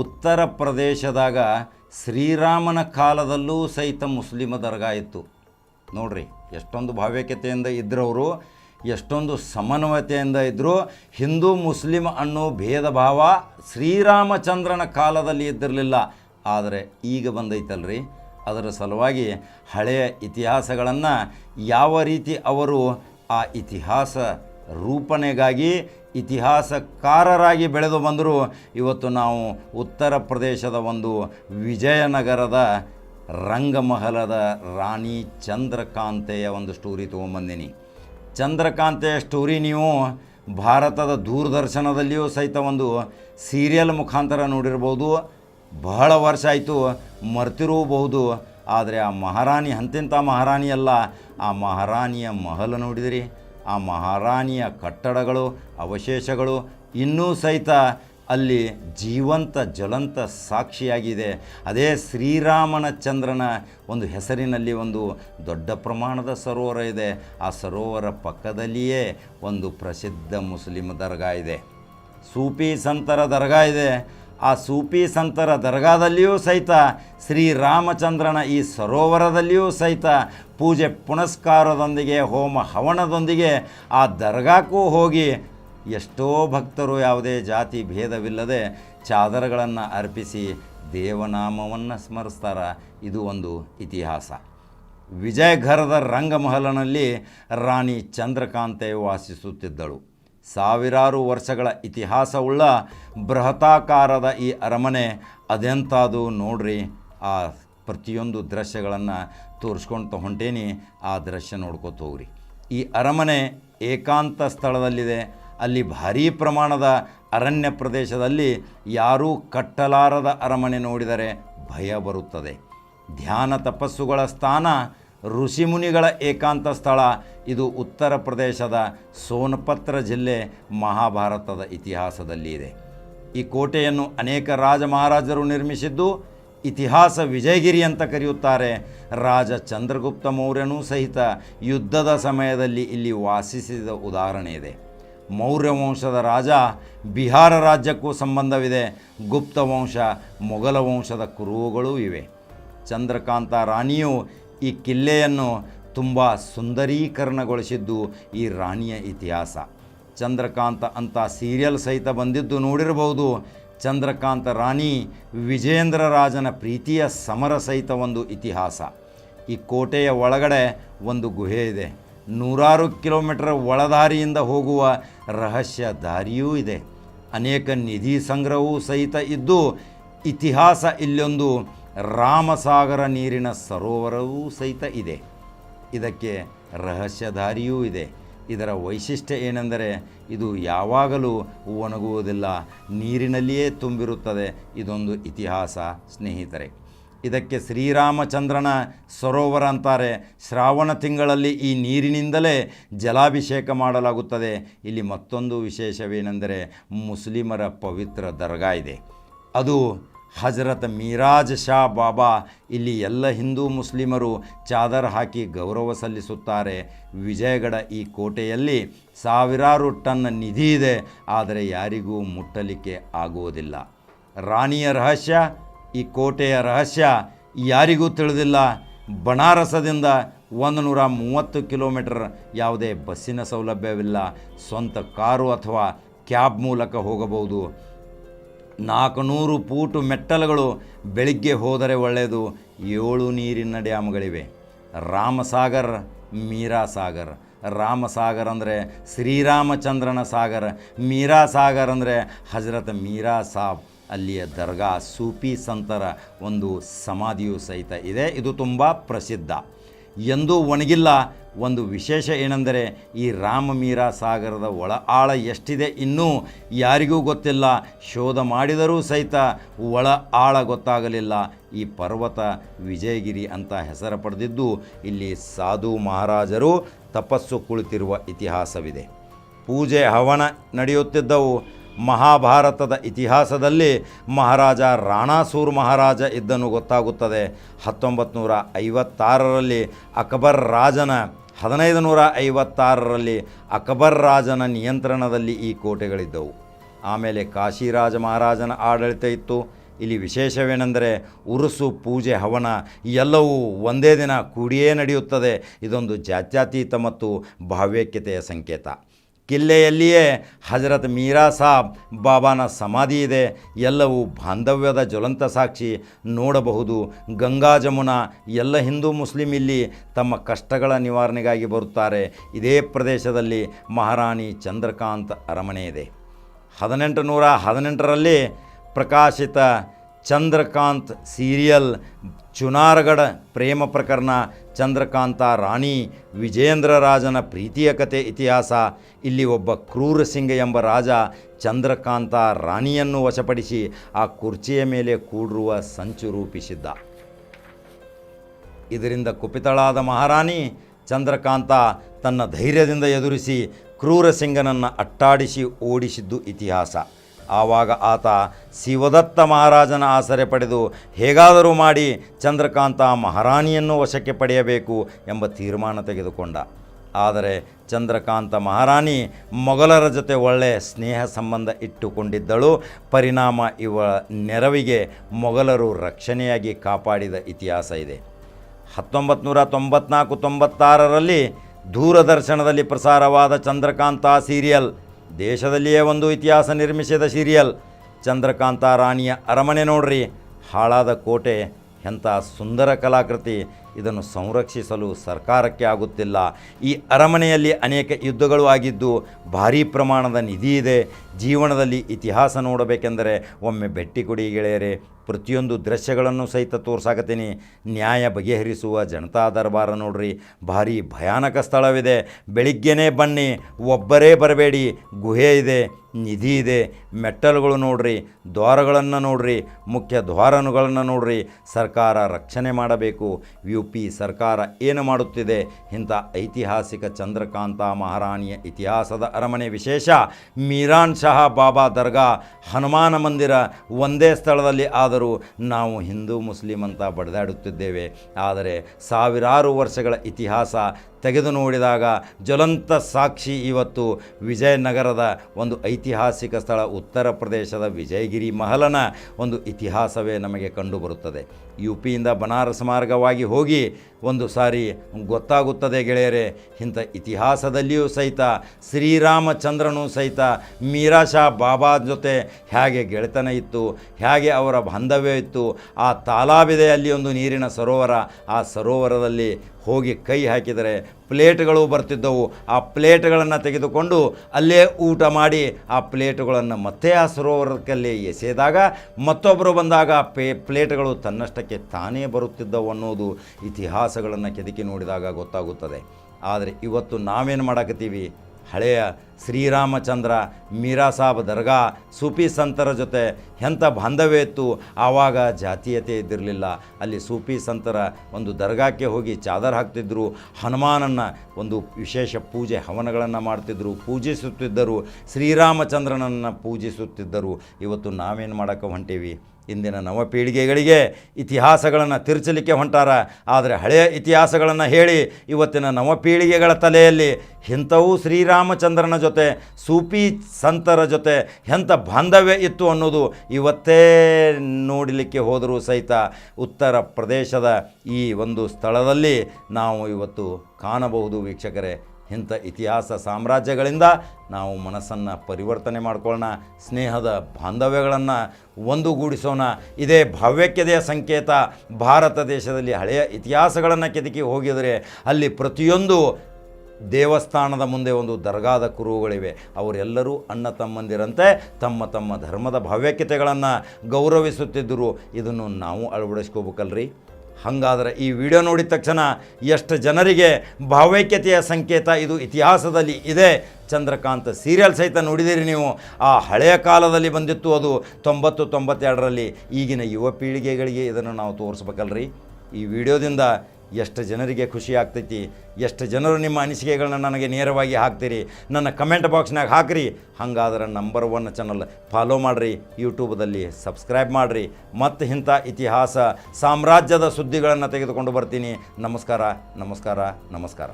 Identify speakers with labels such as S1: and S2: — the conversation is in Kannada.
S1: ಉತ್ತರ ಪ್ರದೇಶದಾಗ ಶ್ರೀರಾಮನ ಕಾಲದಲ್ಲೂ ಸಹಿತ ಮುಸ್ಲಿಮ ದರ್ಗಾ ಇತ್ತು. ನೋಡ್ರಿ, ಎಷ್ಟೊಂದು ಭಾವ್ಯಕತೆಯಿಂದ ಇದ್ರವರು, ಎಷ್ಟೊಂದು ಸಮನ್ವಯತೆಯಿಂದ ಇದ್ದರು ಹಿಂದೂ ಮುಸ್ಲಿಂ ಅನ್ನೋ ಭೇದ ಭಾವ ಶ್ರೀರಾಮಚಂದ್ರನ ಕಾಲದಲ್ಲಿ ಇದ್ದಿರಲಿಲ್ಲ. ಆದರೆ ಈಗ ಬಂದೈತಲ್ರಿ, ಅದರ ಸಲುವಾಗಿ ಹಳೆಯ ಇತಿಹಾಸಗಳನ್ನು ಯಾವ ರೀತಿ ಅವರು ಆ ಇತಿಹಾಸ ರೂಪಣೆಗಾಗಿ ಇತಿಹಾಸಕಾರರಾಗಿ ಬೆಳೆದು ಬಂದರು ಇವತ್ತು ನಾವು ಉತ್ತರ ಪ್ರದೇಶದ ಒಂದು ವಿಜಯನಗರದ ರಂಗಮಹಲದ ರಾಣಿ ಚಂದ್ರಕಾಂತೆಯ ಒಂದು ಸ್ಟೋರಿ ತೊಗೊಂಬಂದಿನಿ. ಚಂದ್ರಕಾಂತೆಯ ಸ್ಟೋರಿ ನೀವು ಭಾರತದ ದೂರದರ್ಶನದಲ್ಲಿಯೂ ಸಹಿತ ಒಂದು ಸೀರಿಯಲ್ ಮುಖಾಂತರ ನೋಡಿರ್ಬೋದು. ಬಹಳ ವರ್ಷ ಆಯಿತು ಮರ್ತಿರಬಹುದು. ಆದರೆ ಆ ಮಹಾರಾಣಿ ಅಂತಿಂಥ ಮಹಾರಾಣಿ ಅಲ್ಲ ಆ ಮಹಾರಾಣಿಯ ಮಹಲ ನೋಡಿದಿರಿ. ಆ ಮಹಾರಾಣಿಯ ಕಟ್ಟಡಗಳು, ಅವಶೇಷಗಳು ಇನ್ನೂ ಸಹಿತ ಅಲ್ಲಿ ಜೀವಂತ ಜ್ವಲಂತ ಸಾಕ್ಷಿಯಾಗಿದೆ. ಅದೇ ಶ್ರೀರಾಮನ ಚಂದ್ರನ ಒಂದು ಹೆಸರಿನಲ್ಲಿ ಒಂದು ದೊಡ್ಡ ಪ್ರಮಾಣದ ಸರೋವರ ಇದೆ. ಆ ಸರೋವರ ಪಕ್ಕದಲ್ಲಿಯೇ ಒಂದು ಪ್ರಸಿದ್ಧ ಮುಸ್ಲಿಂ ದರ್ಗಾ ಇದೆ. ಸೂಫಿ ಸಂತರ ದರ್ಗಾ ಇದೆ. ಆ ಸೂಪಿ ಸಂತರ ದರ್ಗಾದಲ್ಲಿಯೂ ಸಹಿತ ಶ್ರೀರಾಮಚಂದ್ರನ ಈ ಸರೋವರದಲ್ಲಿಯೂ ಸಹಿತ ಪೂಜೆ ಪುನಸ್ಕಾರದೊಂದಿಗೆ, ಹೋಮ ಹವನದೊಂದಿಗೆ ಆ ದರ್ಗಾಕ್ಕೂ ಹೋಗಿ ಎಷ್ಟೋ ಭಕ್ತರು ಯಾವುದೇ ಜಾತಿ ಭೇದವಿಲ್ಲದೆ ಚಾದರಗಳನ್ನು ಅರ್ಪಿಸಿ ದೇವನಾಮವನ್ನು ಸ್ಮರಿಸ್ತಾರ. ಇದು ಒಂದು ಇತಿಹಾಸ. ವಿಜಯಘರದ ರಂಗಮಹಲನಲ್ಲಿ ರಾಣಿ ಚಂದ್ರಕಾಂತೆ ವಾಸಿಸುತ್ತಿದ್ದಳು. ಸಾವಿರಾರು ವರ್ಷಗಳ ಇತಿಹಾಸವುಳ್ಳ ಬೃಹತಾಕಾರದ ಈ ಅರಮನೆ ಅದೆಂಥದ್ದು ನೋಡ್ರಿ. ಆ ಪ್ರತಿಯೊಂದು ದೃಶ್ಯಗಳನ್ನು ತೋರಿಸ್ಕೊಳ್ತಾ ಹೊಂಟೇನಿ, ಆ ದೃಶ್ಯ ನೋಡ್ಕೊತ ಹೋಗ್ರಿ. ಈ ಅರಮನೆ ಏಕಾಂತ ಸ್ಥಳದಲ್ಲಿದೆ. ಅಲ್ಲಿ ಭಾರೀ ಪ್ರಮಾಣದ ಅರಣ್ಯ ಪ್ರದೇಶದಲ್ಲಿ ಯಾರೂ ಕಟ್ಟಲಾರದ ಅರಮನೆ ನೋಡಿದರೆ ಭಯ ಬರುತ್ತದೆ. ಧ್ಯಾನ ತಪಸ್ಸುಗಳ ಸ್ಥಾನ ಋಷಿಮುನಿಗಳ ಏಕಾಂತ ಸ್ಥಳ. ಇದು ಉತ್ತರ ಪ್ರದೇಶದ ಸೋನಪತ್ರ ಜಿಲ್ಲೆ ಮಹಾಭಾರತದ ಇತಿಹಾಸದಲ್ಲಿ ಇದೆ. ಈ ಕೋಟೆಯನ್ನು ಅನೇಕ ರಾಜ ಮಹಾರಾಜರು ನಿರ್ಮಿಸಿದ್ದು, ಇತಿಹಾಸ ವಿಜಯಗಿರಿ ಅಂತ ಕರೆಯುತ್ತಾರೆ. ರಾಜ ಚಂದ್ರಗುಪ್ತ ಮೌರ್ಯನೂ ಸಹಿತ ಯುದ್ಧದ ಸಮಯದಲ್ಲಿ ಇಲ್ಲಿ ವಾಸಿಸಿದ ಉದಾಹರಣೆ ಇದೆ. ಮೌರ್ಯ ವಂಶದ ರಾಜ ಬಿಹಾರ ರಾಜ್ಯಕ್ಕೂ ಸಂಬಂಧವಿದೆ. ಗುಪ್ತ ವಂಶ, ಮೊಘಲ ವಂಶದ ಕುರುಹುಗಳೂ ಇವೆ. ಚಂದ್ರಕಾಂತ ರಾಣಿಯು ಈ ಕಿಲ್ಲೆಯನ್ನು ತುಂಬ ಸುಂದರೀಕರಣಗೊಳಿಸಿದ್ದು ಈ ರಾಣಿಯ ಇತಿಹಾಸ. ಚಂದ್ರಕಾಂತ ಅಂತ ಸೀರಿಯಲ್ ಸಹಿತ ಬಂದಿದ್ದು ನೋಡಿರಬಹುದು ಚಂದ್ರಕಾಂತ ರಾಣಿ ವಿಜೇಂದ್ರ ರಾಜನ ಪ್ರೀತಿಯ ಸಮರ ಸಹಿತ ಒಂದು ಇತಿಹಾಸ. ಈ ಕೋಟೆಯ ಒಳಗಡೆ ಒಂದು ಗುಹೆ ಇದೆ. ನೂರಾರು ಕಿಲೋಮೀಟರ್ ಒಳದಾರಿಯಿಂದ ಹೋಗುವ ರಹಸ್ಯ ದಾರಿಯೂ ಇದೆ. ಅನೇಕ ನಿಧಿ ಸಂಗ್ರಹವೂ ಸಹಿತ ಇದ್ದು, ಇತಿಹಾಸ ಇಲ್ಲೊಂದು ರಾಮಸಾಗರ ನೀರಿನ ಸರೋವರವೂ ಸಹಿತ ಇದೆ. ಇದಕ್ಕೆ ರಹಸ್ಯಧಾರಿಯೂ ಇದೆ. ಇದರ ವೈಶಿಷ್ಟ್ಯ ಏನೆಂದರೆ, ಇದು ಯಾವಾಗಲೂ ಒಣಗುವುದಿಲ್ಲ. ನೀರಿನಲ್ಲಿಯೇ ತುಂಬಿರುತ್ತದೆ. ಇದೊಂದು ಇತಿಹಾಸ, ಸ್ನೇಹಿತರೆ. ಇದಕ್ಕೆ ಶ್ರೀರಾಮಚಂದ್ರನ ಸರೋವರ ಅಂತಾರೆ. ಶ್ರಾವಣ ತಿಂಗಳಲ್ಲಿ ಈ ನೀರಿನಿಂದಲೇ ಜಲಾಭಿಷೇಕ ಮಾಡಲಾಗುತ್ತದೆ. ಇಲ್ಲಿ ಮತ್ತೊಂದು ವಿಶೇಷವೇನೆಂದರೆ, ಮುಸ್ಲಿಮರ ಪವಿತ್ರ ದರ್ಗಾ ಇದೆ. ಅದು ಹಜರತ್ ಮೀರಾಜ್ ಶಾ ಬಾಬಾ, ಇಲ್ಲಿ ಎಲ್ಲ ಹಿಂದೂ ಮುಸ್ಲಿಮರು ಚಾದರ್ ಹಾಕಿ ಗೌರವ ಸಲ್ಲಿಸುತ್ತಾರೆ. ವಿಜಯಗಡ ಈ ಕೋಟೆಯಲ್ಲಿ ಸಾವಿರಾರು ಟನ್ ನಿಧಿ ಇದೆ, ಆದರೆ ಯಾರಿಗೂ ಮುಟ್ಟಲಿಕ್ಕೆ ಆಗುವುದಿಲ್ಲ. ರಾಣಿಯ ರಹಸ್ಯ, ಈ ಕೋಟೆಯ ರಹಸ್ಯ ಯಾರಿಗೂ ತಿಳಿದಿಲ್ಲ. ಬನಾರಸದಿಂದ ಒಂದು ನೂರ ಮೂವತ್ತು ಕಿಲೋಮೀಟರ್ ಯಾವುದೇ ಬಸ್ಸಿನ ಸೌಲಭ್ಯವಿಲ್ಲ. ಸ್ವಂತ ಕಾರು ಅಥವಾ ಕ್ಯಾಬ್ ಮೂಲಕ ಹೋಗಬಹುದು. ನಾಲ್ಕುನೂರು ಪೂಟು ಮೆಟ್ಟಲುಗಳು ಬೆಳಿಗ್ಗೆ ಹೋದರೆ ಒಳ್ಳೆಯದು. ಏಳು ನೀರಿನ ಡ್ಯಾಮ್ಗಳಿವೆ ರಾಮಸಾಗರ್ ಮೀರಾ ಸಾಗರ್ ರಾಮಸಾಗರ್ ಅಂದರೆ ಶ್ರೀರಾಮಚಂದ್ರನ ಸಾಗರ್. ಮೀರಾ ಸಾಗರ್ ಅಂದರೆ ಹಜರತ್ ಮೀರಾ ಸಾಬ್ ಅಲ್ಲಿಯ ದರ್ಗಾ, ಸೂಫಿ ಸಂತರ ಒಂದು ಸಮಾಧಿಯು ಸಹಿತ ಇದೆ. ಇದು ತುಂಬ ಪ್ರಸಿದ್ಧ. ಎಂದೂ ಒಣಗಿಲ್ಲ ಒಂದು ವಿಶೇಷ ಏನೆಂದರೆ ಈ ರಾಮ ಮೀರಾ ಸಾಗರದ ಒಳ ಆಳ ಎಷ್ಟಿದೆ ಇನ್ನೂ ಯಾರಿಗೂ ಗೊತ್ತಿಲ್ಲ. ಶೋಧ ಮಾಡಿದರೂ ಸಹಿತ ಒಳ ಆಳ ಗೊತ್ತಾಗಲಿಲ್ಲ. ಈ ಪರ್ವತ ವಿಜಯಗಿರಿ ಅಂತ ಹೆಸರು ಪಡೆದಿದ್ದು ಇಲ್ಲಿ ಸಾಧು ಮಹಾರಾಜರು ತಪಸ್ಸು ಕುಳಿತಿರುವ ಇತಿಹಾಸವಿದೆ. ಪೂಜೆ, ಹವನ ನಡೆಯುತ್ತಿದ್ದವು. ಮಹಾಭಾರತದ ಇತಿಹಾಸದಲ್ಲಿ ಮಹಾರಾಜ ರಾಣಾಸೂರ್ ಮಹಾರಾಜ ಇದ್ದನು ಗೊತ್ತಾಗುತ್ತದೆ. ಹತ್ತೊಂಬತ್ತು ನೂರ ಐವತ್ತಾರರಲ್ಲಿ ಅಕ್ಬರ್ ರಾಜನ ಹದಿನೈದು ನೂರ ಐವತ್ತಾರರಲ್ಲಿ ಅಕ್ಬರ್ ರಾಜನ ನಿಯಂತ್ರಣದಲ್ಲಿ ಈ ಕೋಟೆಗಳಿದ್ದವು. ಆಮೇಲೆ ಕಾಶಿರಾಜ ಮಹಾರಾಜನ ಆಡಳಿತ ಇತ್ತು. ಇಲ್ಲಿ ವಿಶೇಷವೇನೆಂದರೆ ಉರುಸು ಪೂಜೆ ಹವನ ಎಲ್ಲವೂ ಒಂದೇ ದಿನ ಕೂಡಿಯೇ ನಡೆಯುತ್ತದೆ. ಇದೊಂದು ಜಾತ್ಯಾತೀತ ಮತ್ತು ಭಾವ್ಯಕ್ಯತೆಯ ಸಂಕೇತ. ಕಿಲ್ಲೆಯಲ್ಲಿಯೇ ಹಜರತ್ ಮೀರಾ ಸಾಬ್ ಬಾಬಾನ ಸಮಾಧಿ ಇದೆ. ಎಲ್ಲವೂ ಬಾಂಧವ್ಯದ ಜ್ವಲಂತ ಸಾಕ್ಷಿ. ನೋಡಬಹುದು ಗಂಗಾ ಜಮುನಾ. ಎಲ್ಲ ಹಿಂದೂ ಮುಸ್ಲಿಂ ಇಲ್ಲಿ ತಮ್ಮ ಕಷ್ಟಗಳ ನಿವಾರಣೆಗಾಗಿ ಬರುತ್ತಾರೆ. ಇದೇ ಪ್ರದೇಶದಲ್ಲಿ ಮಹಾರಾಣಿ ಚಂದ್ರಕಾಂತ್ ಅರಮನೆ ಇದೆ. ಹದಿನೆಂಟು ನೂರ ಹದಿನೆಂಟರಲ್ಲಿ ಪ್ರಕಾಶಿತ ಚಂದ್ರಕಾಂತ್ ಸೀರಿಯಲ್ ಚುನಾರಗಢ ಪ್ರೇಮ ಪ್ರಕರಣ ಚಂದ್ರಕಾಂತ ರಾಣಿ ವಿಜೇಂದ್ರ ರಾಜನ ಪ್ರೀತಿಯ ಕತೆ ಇತಿಹಾಸ. ಇಲ್ಲಿ ಒಬ್ಬ ಕ್ರೂರ ಸಿಂಗ ಎಂಬ ರಾಜ ಚಂದ್ರಕಾಂತ ರಾಣಿಯನ್ನು ವಶಪಡಿಸಿ ಆ ಕುರ್ಚಿಯ ಮೇಲೆ ಕೂಡಿರುವ ಸಂಚು ರೂಪಿಸಿದ್ದ. ಇದರಿಂದ ಕುಪಿತಳಾದ ಮಹಾರಾಣಿ ಚಂದ್ರಕಾಂತ ತನ್ನ ಧೈರ್ಯದಿಂದ ಎದುರಿಸಿ ಕ್ರೂರ ಸಿಂಗನನ್ನು ಅಟ್ಟಾಡಿಸಿ ಓಡಿಸಿದ್ದು ಇತಿಹಾಸ. ಆವಾಗ ಆತ ಶಿವದತ್ತ ಮಹಾರಾಜನ ಆಸರೆ ಪಡೆದು ಹೇಗಾದರೂ ಮಾಡಿ ಚಂದ್ರಕಾಂತ ಮಹಾರಾಣಿಯನ್ನು ವಶಕ್ಕೆ ಪಡೆಯಬೇಕು ಎಂಬ ತೀರ್ಮಾನ ತೆಗೆದುಕೊಂಡ. ಆದರೆ ಚಂದ್ರಕಾಂತ ಮಹಾರಾಣಿ ಮೊಘಲರ ಜೊತೆ ಒಳ್ಳೆಯ ಸ್ನೇಹ ಸಂಬಂಧ ಇಟ್ಟುಕೊಂಡಿದ್ದಳು. ಪರಿಣಾಮ ಇವ ನೆರವಿಗೆ ಮೊಘಲರು ರಕ್ಷಣೆಯಾಗಿ ಕಾಪಾಡಿದ ಇತಿಹಾಸ ಇದೆ. ಹತ್ತೊಂಬತ್ತು ನೂರ ತೊಂಬತ್ನಾಲ್ಕು ತೊಂಬತ್ತಾರರಲ್ಲಿ ದೂರದರ್ಶನದಲ್ಲಿ ಪ್ರಸಾರವಾದ ಚಂದ್ರಕಾಂತ ಸೀರಿಯಲ್ ದೇಶದಲ್ಲಿಯೇ ಒಂದು ಇತಿಹಾಸ ನಿರ್ಮಿಸಿದ ಸೀರಿಯಲ್. ಚಂದ್ರಕಾಂತ ರಾಣಿಯ ಅರಮನೆ ನೋಡ್ರಿ. ಹಾಳಾದ ಕೋಟೆ ಎಂಥ ಸುಂದರ ಕಲಾಕೃತಿ. ಇದನ್ನು ಸಂರಕ್ಷಿಸಲು ಸರ್ಕಾರಕ್ಕೆ ಆಗುತ್ತಿಲ್ಲ. ಈ ಅರಮನೆಯಲ್ಲಿ ಅನೇಕ ಯುದ್ಧಗಳು ಆಗಿದ್ದು ಭಾರೀ ಪ್ರಮಾಣದ ನಿಧಿ ಇದೆ. ಜೀವನದಲ್ಲಿ ಇತಿಹಾಸ ನೋಡಬೇಕೆಂದರೆ ಒಮ್ಮೆ ಬೆಟ್ಟಿ ಕೊಡಿ ಗೆಳೆಯರೆ, ಪ್ರತಿಯೊಂದು ದೃಶ್ಯಗಳನ್ನು ಸಹಿತ ತೋರ್ಸಾಕತ್ತೀನಿ. ನ್ಯಾಯ ಬಗೆಹರಿಸುವ ಜನತಾ ದರ್ಬಾರ ನೋಡ್ರಿ. ಭಾರಿ ಭಯಾನಕ ಸ್ಥಳವಿದೆ. ಬೆಳಿಗ್ಗೆನೇ ಬನ್ನಿ, ಒಬ್ಬರೇ ಬರಬೇಡಿ. ಗುಹೆ ಇದೆ, ನಿಧಿ ಇದೆ. ಮೆಟ್ಟಲುಗಳು ನೋಡ್ರಿ, ದ್ವಾರಗಳನ್ನು ನೋಡ್ರಿ, ಮುಖ್ಯ ದ್ವಾರನುಗಳನ್ನು ನೋಡ್ರಿ. ಸರ್ಕಾರ ರಕ್ಷಣೆ ಮಾಡಬೇಕು. ಸರ್ಕಾರ ಏನು ಮಾಡುತ್ತಿದೆ ಇಂಥ ಐತಿಹಾಸಿಕ ಚಂದ್ರಕಾಂತ ಮಹಾರಾಣಿಯ ಇತಿಹಾಸದ ಅರಮನೆ ವಿಶೇಷ. ಮೀರಾನ್ ಶಹ ಬಾಬಾ ದರ್ಗಾ ಹನುಮಾನ ಮಂದಿರ ಒಂದೇ ಸ್ಥಳದಲ್ಲಿ ಆದರೂ ನಾವು ಹಿಂದೂ ಮುಸ್ಲಿಂ ಅಂತ ಬಡಿದಾಡುತ್ತಿದ್ದೇವೆ. ಆದರೆ ಸಾವಿರಾರು ವರ್ಷಗಳ ಇತಿಹಾಸ ತೆಗೆದು ನೋಡಿದಾಗ ಜ್ವಲಂತ ಸಾಕ್ಷಿ ಇವತ್ತು ವಿಜಯನಗರದ ಒಂದು ಐತಿಹಾಸಿಕ ಸ್ಥಳ ಉತ್ತರ ಪ್ರದೇಶದ ವಿಜಯಗಿರಿ ಮಹಲನ ಒಂದು ಇತಿಹಾಸವೇ ನಮಗೆ ಕಂಡುಬರುತ್ತದೆ. ಯು ಪಿಯಿಂದ ಬನಾರಸ್ ಮಾರ್ಗವಾಗಿ ಹೋಗಿ ಒಂದು ಸಾರಿ ಗೊತ್ತಾಗುತ್ತದೆ ಗೆಳೆಯರೆ, ಇಂಥ ಇತಿಹಾಸದಲ್ಲಿಯೂ ಸಹಿತ, ಶ್ರೀರಾಮಚಂದ್ರನೂ ಸಹಿತ ಮೀರಾ ಶಾ ಬಾಬಾ ಜೊತೆ ಹೇಗೆ ಗೆಳೆತನ ಇತ್ತು, ಹೇಗೆ ಅವರ ಬಾಂಧವ್ಯ ಇತ್ತು, ಆ ತಾಲಾಬಿದೆ ಅಲ್ಲಿ ಒಂದು ನೀರಿನ ಸರೋವರ, ಆ ಸರೋವರದಲ್ಲಿ ಹೋಗಿ ಕೈ ಹಾಕಿದರೆ ಪ್ಲೇಟ್ಗಳು ಬರ್ತಿದ್ದವು. ಆ ಪ್ಲೇಟ್ಗಳನ್ನು ತೆಗೆದುಕೊಂಡು ಅಲ್ಲೇ ಊಟ ಮಾಡಿ ಆ ಪ್ಲೇಟುಗಳನ್ನು ಮತ್ತೆ ಆ ಸರೋವರಕ್ಕಲ್ಲಿ ಎಸೆದಾಗ ಮತ್ತೊಬ್ಬರು ಬಂದಾಗ ಪೇ ಪ್ಲೇಟ್ಗಳು ತನ್ನಷ್ಟಕ್ಕೆ ತಾನೇ ಬರುತ್ತಿದ್ದವು ಅನ್ನೋದು ಇತಿಹಾಸಗಳನ್ನು ಕೆದಕಿ ನೋಡಿದಾಗ ಗೊತ್ತಾಗುತ್ತದೆ. ಆದರೆ ಇವತ್ತು ನಾವೇನು ಮಾಡಕತ್ತೀವಿ? ಹಳೆಯ ಶ್ರೀರಾಮಚಂದ್ರ, ಮೀರಾ ಸಾಬ್ ದರ್ಗಾ, ಸೂಫಿ ಸಂತರ ಜೊತೆ ಎಂಥ ಬಾಂಧವ್ಯ ಇತ್ತು, ಆವಾಗ ಜಾತೀಯತೆ ಇದ್ದಿರಲಿಲ್ಲ. ಅಲ್ಲಿ ಸೂಫಿ ಸಂತರ ಒಂದು ದರ್ಗಾಕ್ಕೆ ಹೋಗಿ ಚಾದರ್ ಹಾಕ್ತಿದ್ದರು ಹನುಮಾನನ್ನು ಒಂದು ವಿಶೇಷ ಪೂಜೆ, ಹವನಗಳನ್ನು ಮಾಡ್ತಿದ್ದರು ಪೂಜಿಸುತ್ತಿದ್ದರು, ಶ್ರೀರಾಮಚಂದ್ರನನ್ನು ಪೂಜಿಸುತ್ತಿದ್ದರು. ಇವತ್ತು ನಾವೇನು ಮಾಡೋಕ್ಕೆ ಹೊಂಟೀವಿ? ಇಂದಿನ ನವ ಪೀಳಿಗೆಗಳಿಗೆ ಇತಿಹಾಸಗಳನ್ನು ತಿರುಚಲಿಕ್ಕೆ ಹೊಂಟಾರ. ಆದರೆ ಹಳೆಯ ಇತಿಹಾಸಗಳನ್ನು ಹೇಳಿ, ಇವತ್ತಿನ ನವ ಪೀಳಿಗೆಗಳ ತಲೆಯಲ್ಲಿ ಇಂಥವು ಶ್ರೀರಾಮಚಂದ್ರನ ಜೊತೆ ಸೂಫಿ ಸಂತರ ಜೊತೆ ಎಂಥ ಬಾಂಧವ್ಯ ಇತ್ತು ಅನ್ನೋದು ಇವತ್ತೇ ನೋಡಲಿಕ್ಕೆ ಹೋದರೂ ಸಹಿತ ಉತ್ತರ ಪ್ರದೇಶದ ಈ ಒಂದು ಸ್ಥಳದಲ್ಲಿ ನಾವು ಇವತ್ತು ಕಾಣಬಹುದು ವೀಕ್ಷಕರೇ. ಇಂಥ ಇತಿಹಾಸ ಸಾಮ್ರಾಜ್ಯಗಳಿಂದ ನಾವು ಮನಸ್ಸನ್ನು ಪರಿವರ್ತನೆ ಮಾಡ್ಕೊಳ್ಳೋಣ, ಸ್ನೇಹದ ಬಾಂಧವ್ಯಗಳನ್ನು ಒಂದುಗೂಡಿಸೋಣ. ಇದೇ ಭಾವ್ಯಕ್ಯತೆಯ ಸಂಕೇತ, ಭಾರತ ದೇಶದಲ್ಲಿ ಹಳೆಯ ಇತಿಹಾಸಗಳನ್ನು ಕೆದಕಿ ಹೋಗಿದರೆ ಅಲ್ಲಿ ಪ್ರತಿಯೊಂದು ದೇವಸ್ಥಾನದ ಮುಂದೆ ಒಂದು ದರ್ಗಾದ ಕುರುಹುಗಳಿವೆ. ಅವರೆಲ್ಲರೂ ಅಣ್ಣ ತಮ್ಮಂದಿರಂತೆ ತಮ್ಮ ತಮ್ಮ ಧರ್ಮದ ಭಾವ್ಯಕ್ಯತೆಗಳನ್ನು ಗೌರವಿಸುತ್ತಿದ್ದರು. ಇದನ್ನು ನಾವು ಅಳವಡಿಸ್ಕೋಬೇಕಲ್ರಿ? ಹಾಗಾದರೆ ಈ ವಿಡಿಯೋ ನೋಡಿದ ತಕ್ಷಣ ಎಷ್ಟು ಜನರಿಗೆ ಭಾವೈಕ್ಯತೆಯ ಸಂಕೇತ ಇದು ಇತಿಹಾಸದಲ್ಲಿ ಇದೆ. ಚಂದ್ರಕಾಂತ್ ಸೀರಿಯಲ್ ಸಹಿತ ನೋಡಿದಿರಿ ನೀವು. ಆ ಹಳೆಯ ಕಾಲದಲ್ಲಿ ಬಂದಿತ್ತು ಅದು ತೊಂಬತ್ತು ತೊಂಬತ್ತೆರಡರಲ್ಲಿ. ಈಗಿನ ಯುವ ಪೀಳಿಗೆಗಳಿಗೆ ಇದನ್ನು ನಾವು ತೋರಿಸ್ಬೇಕಲ್ರಿ? ಈ ವಿಡಿಯೋದಿಂದ ಎಷ್ಟು ಜನರಿಗೆ ಖುಷಿ ಆಗ್ತೈತಿ, ಎಷ್ಟು ಜನರು ನಿಮ್ಮ ಅನಿಸಿಕೆಗಳನ್ನ ನನಗೆ ನೇರವಾಗಿ ಹಾಕ್ತೀರಿ, ನನ್ನ ಕಮೆಂಟ್ ಬಾಕ್ಸ್ನಾಗ ಹಾಕ್ರಿ. ಹಾಗಾದ್ರೆ ನಂಬರ್ ಒನ್ ಚಾನಲ್ ಫಾಲೋ ಮಾಡಿರಿ ಯೂಟ್ಯೂಬದಲ್ಲಿ ಸಬ್ಸ್ಕ್ರೈಬ್ ಮಾಡಿರಿ. ಮತ್ತು ಇಂಥ ಇತಿಹಾಸ, ಸಾಮ್ರಾಜ್ಯದ ಸುದ್ದಿಗಳನ್ನು ತೆಗೆದುಕೊಂಡು ಬರ್ತೀನಿ. ನಮಸ್ಕಾರ ನಮಸ್ಕಾರ ನಮಸ್ಕಾರ.